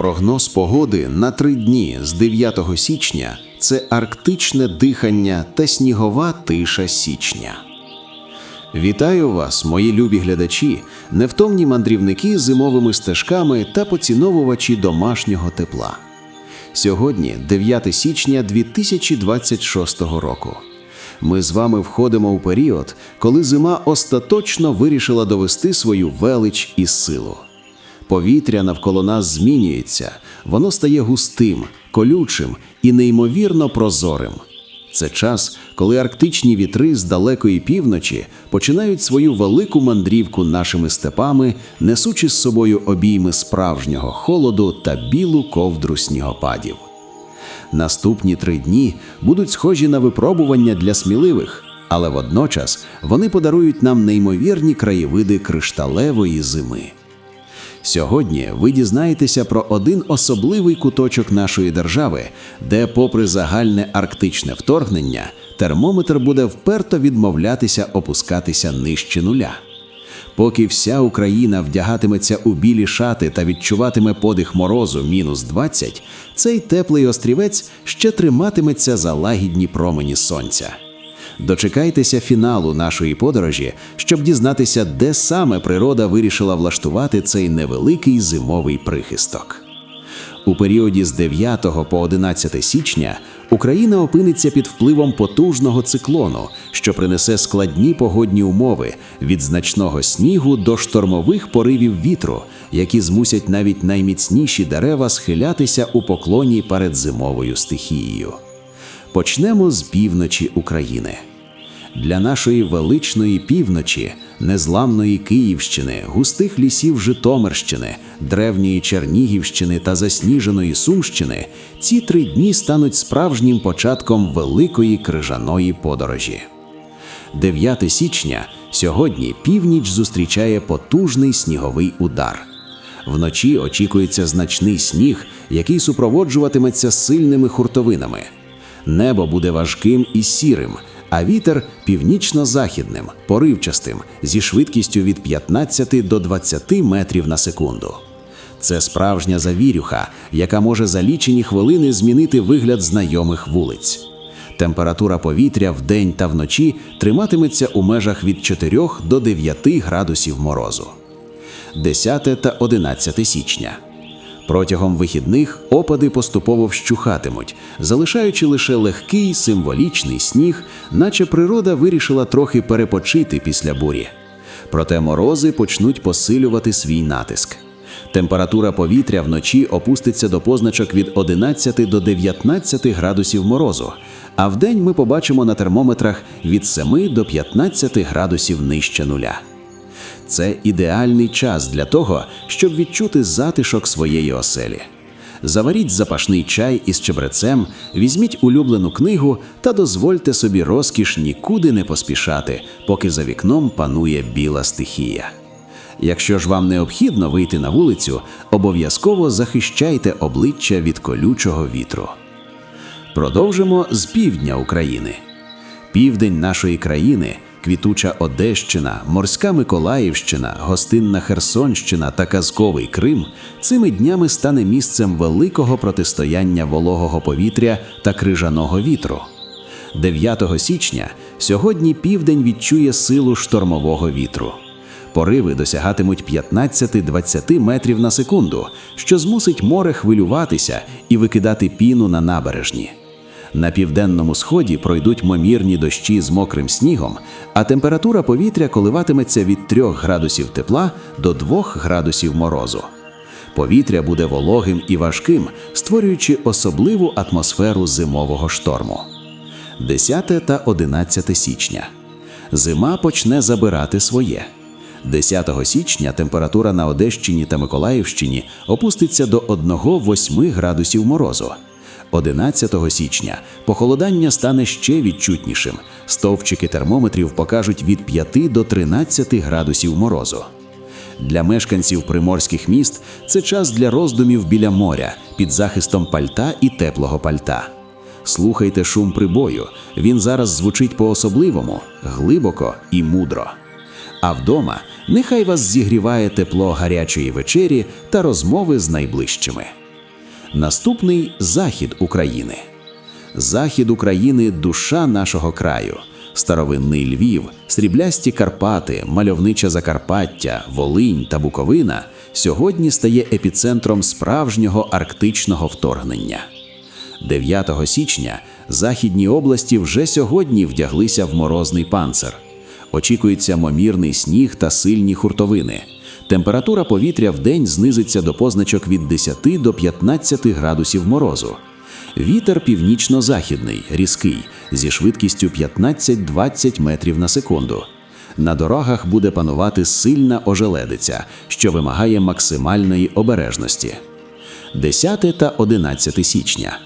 Прогноз погоди на три дні з 9 січня це арктичне дихання та снігова тиша січня. Вітаю вас, мої любі глядачі, невтомні мандрівники зимовими стежками та поціновувачі домашнього тепла. Сьогодні 9 січня 2026 року. Ми з вами входимо у період, коли зима остаточно вирішила довести свою велич і силу. Повітря навколо нас змінюється, воно стає густим, колючим і неймовірно прозорим. Це час, коли арктичні вітри з далекої півночі починають свою велику мандрівку нашими степами, несучи з собою обійми справжнього холоду та білу ковдру снігопадів. Наступні три дні будуть схожі на випробування для сміливих, але водночас вони подарують нам неймовірні краєвиди кришталевої зими. Сьогодні ви дізнаєтеся про один особливий куточок нашої держави, де, попри загальне арктичне вторгнення, термометр буде вперто відмовлятися опускатися нижче нуля. Поки вся Україна вдягатиметься у білі шати та відчуватиме подих морозу мінус 20, цей теплий острівець ще триматиметься за лагідні промені сонця. Дочекайтеся фіналу нашої подорожі, щоб дізнатися, де саме природа вирішила влаштувати цей невеликий зимовий прихисток. У періоді з 9 по 11 січня Україна опиниться під впливом потужного циклону, що принесе складні погодні умови від значного снігу до штормових поривів вітру, які змусять навіть найміцніші дерева схилятися у поклоні перед зимовою стихією. Почнемо з півночі України. Для нашої величної півночі, незламної Київщини, густих лісів Житомирщини, древньої Чернігівщини та засніженої Сумщини ці три дні стануть справжнім початком великої крижаної подорожі. 9 січня сьогодні північ зустрічає потужний сніговий удар. Вночі очікується значний сніг, який супроводжуватиметься сильними хуртовинами. Небо буде важким і сірим, а вітер північно-західним, поривчастим, зі швидкістю від 15 до 20 метрів на секунду. Це справжня завірюха, яка може за лічені хвилини змінити вигляд знайомих вулиць. Температура повітря вдень та вночі триматиметься у межах від 4 до 9 градусів морозу. 10 та 11 січня. Протягом вихідних опади поступово вщухатимуть, залишаючи лише легкий символічний сніг, наче природа вирішила трохи перепочити після бурі. Проте морози почнуть посилювати свій натиск. Температура повітря вночі опуститься до позначок від 11 до 19 градусів морозу, а вдень ми побачимо на термометрах від 7 до 15 градусів нижче нуля. Це ідеальний час для того, щоб відчути затишок своєї оселі. Заваріть запашний чай із чебрецем, візьміть улюблену книгу та дозвольте собі розкіш нікуди не поспішати, поки за вікном панує біла стихія. Якщо ж вам необхідно вийти на вулицю, обов'язково захищайте обличчя від колючого вітру. Продовжимо з півдня України. Південь нашої країни, квітуча Одещина, морська Миколаївщина, гостинна Херсонщина та казковий Крим цими днями стане місцем великого протистояння вологого повітря та крижаного вітру. 9 січня сьогодні південь відчує силу штормового вітру. Пориви досягатимуть 15-20 метрів на секунду, що змусить море хвилюватися і викидати піну на набережні. На південному сході пройдуть момірні дощі з мокрим снігом, а температура повітря коливатиметься від 3 градусів тепла до 2 градусів морозу. Повітря буде вологим і важким, створюючи особливу атмосферу зимового шторму. 10 та 11 січня. Зима почне забирати своє. 10 січня температура на Одещині та Миколаївщині опуститься до 1-8 градусів морозу. 11 січня похолодання стане ще відчутнішим. Стовпчики термометрів покажуть від 5 до 13 градусів морозу. Для мешканців приморських міст це час для роздумів біля моря під захистом пальта і теплого пальта. Слухайте шум прибою. Він зараз звучить по-особливому, глибоко і мудро. А вдома нехай вас зігріває тепло гарячої вечері та розмови з найближчими. Наступний захід України. Захід України душа нашого краю. Старовинний Львів, сріблясті Карпати, мальовниче Закарпаття, Волинь та Буковина сьогодні стає епіцентром справжнього арктичного вторгнення. 9 січня західні області вже сьогодні вдяглися в морозний панцир. Очікується момірний сніг та сильні хуртовини. Температура повітря в день знизиться до позначок від 10 до 15 градусів морозу. Вітер північно-західний, різкий, зі швидкістю 15-20 метрів на секунду. На дорогах буде панувати сильна ожеледиця, що вимагає максимальної обережності. 10 та 11 січня.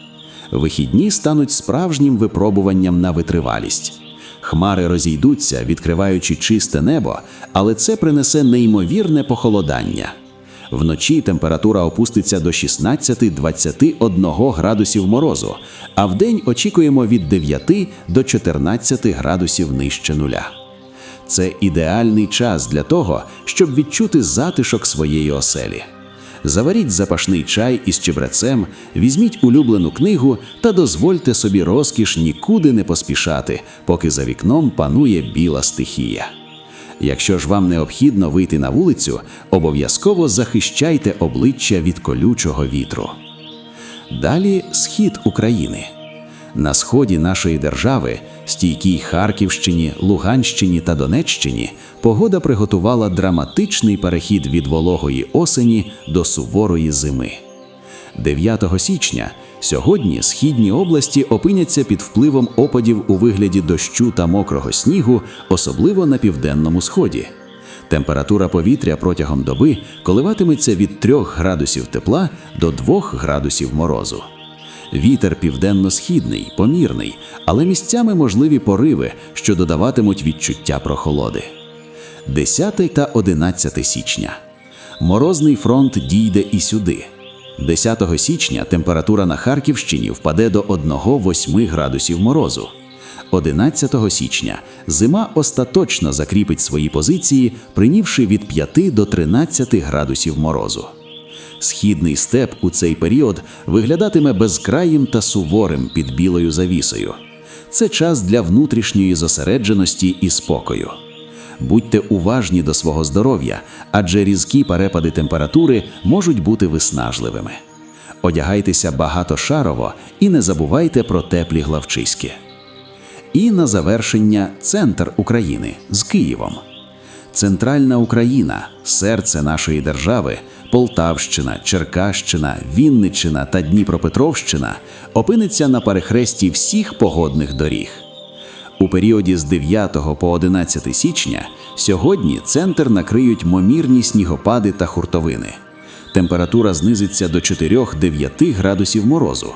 Вихідні стануть справжнім випробуванням на витривалість. Хмари розійдуться, відкриваючи чисте небо, але це принесе неймовірне похолодання. Вночі температура опуститься до 16-21 градусів морозу, а вдень очікуємо від 9 до 14 градусів нижче нуля. Це ідеальний час для того, щоб відчути затишок своєї оселі. Заваріть запашний чай із чебрецем, візьміть улюблену книгу та дозвольте собі розкіш нікуди не поспішати, поки за вікном панує біла стихія. Якщо ж вам необхідно вийти на вулицю, обов'язково захищайте обличчя від колючого вітру. Далі схід України. На сході нашої держави, стійкій Харківщині, Луганщині та Донеччині, погода приготувала драматичний перехід від вологої осені до суворої зими. 9 січня сьогодні східні області опиняться під впливом опадів у вигляді дощу та мокрого снігу, особливо на південному сході. Температура повітря протягом доби коливатиметься від 3 градусів тепла до 2 градусів морозу. Вітер південно-східний, помірний, але місцями можливі пориви, що додаватимуть відчуття прохолоди. 10 та 11 січня. Морозний фронт дійде і сюди. 10 січня температура на Харківщині впаде до 1-8 градусів морозу. 11 січня зима остаточно закріпить свої позиції, прийнявши від 5 до 13 градусів морозу. Східний степ у цей період виглядатиме безкраїм та суворим під білою завісою. Це час для внутрішньої зосередженості і спокою. Будьте уважні до свого здоров'я, адже різкі перепади температури можуть бути виснажливими. Одягайтеся багатошарово і не забувайте про теплі главчиськи. І на завершення центр України з Києвом. Центральна Україна, серце нашої держави, Полтавщина, Черкащина, Вінниччина та Дніпропетровщина опиниться на перехресті всіх погодних доріг. У періоді з 9 по 11 січня сьогодні центр накриють момірні снігопади та хуртовини. Температура знизиться до 4-9 градусів морозу.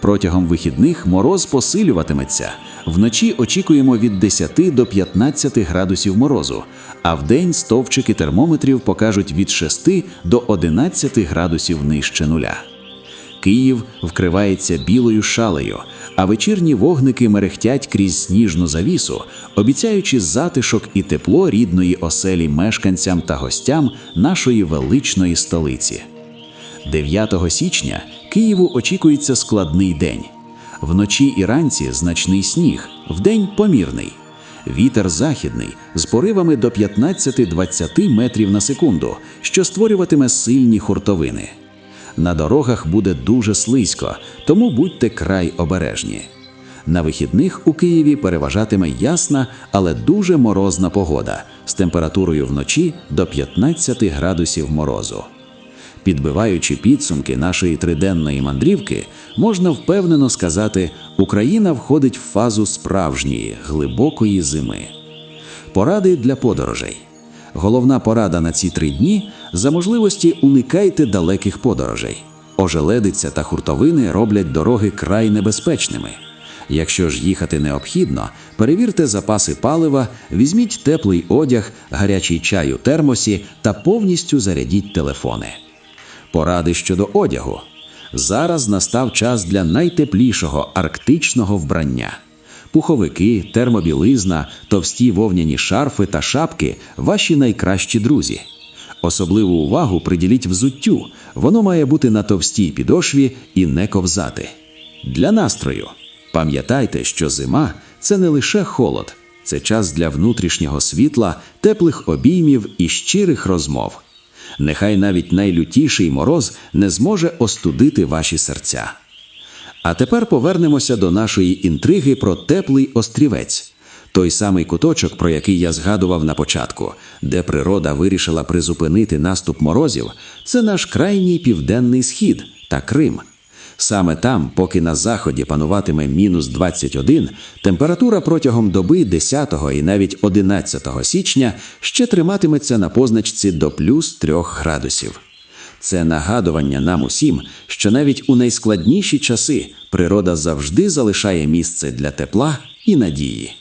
Протягом вихідних мороз посилюватиметься. Вночі очікуємо від 10 до 15 градусів морозу, а вдень стовпчики термометрів покажуть від 6 до 11 градусів нижче нуля. Київ вкривається білою шалею, а вечірні вогники мерехтять крізь сніжну завісу, обіцяючи затишок і тепло рідної оселі мешканцям та гостям нашої величної столиці. 9 січня Києву очікується складний день. Вночі і ранці значний сніг, вдень помірний. Вітер західний з поривами до 15-20 метрів на секунду, що створюватиме сильні хуртовини. На дорогах буде дуже слизько, тому будьте край обережні. На вихідних у Києві переважатиме ясна, але дуже морозна погода з температурою вночі до 15 градусів морозу. Підбиваючи підсумки нашої триденної мандрівки, можна впевнено сказати, Україна входить в фазу справжньої глибокої зими. Поради для подорожей. Головна порада на ці три дні за можливості уникайте далеких подорожей. Ожеледиця та хуртовини роблять дороги край небезпечними. Якщо ж їхати необхідно, перевірте запаси палива, візьміть теплий одяг, гарячий чай у термосі та повністю зарядіть телефони. Поради щодо одягу. Зараз настав час для найтеплішого арктичного вбрання. Пуховики, термобілизна, товсті вовняні шарфи та шапки ваші найкращі друзі. Особливу увагу приділіть взуттю, Воно має бути на товстій підошві і не ковзати. Для настрою. Пам'ятайте, що зима це не лише холод, це час для внутрішнього світла, теплих обіймів і щирих розмов. Нехай навіть найлютіший мороз не зможе остудити ваші серця. А тепер повернемося до нашої інтриги про теплий острівець. Той самий куточок, про який я згадував на початку, де природа вирішила призупинити наступ морозів, це наш крайній південний схід та Крим. Саме там, поки на заході пануватиме мінус 21, температура протягом доби 10 і навіть 11 січня ще триматиметься на позначці до плюс 3 градусів. Це нагадування нам усім, що навіть у найскладніші часи природа завжди залишає місце для тепла і надії.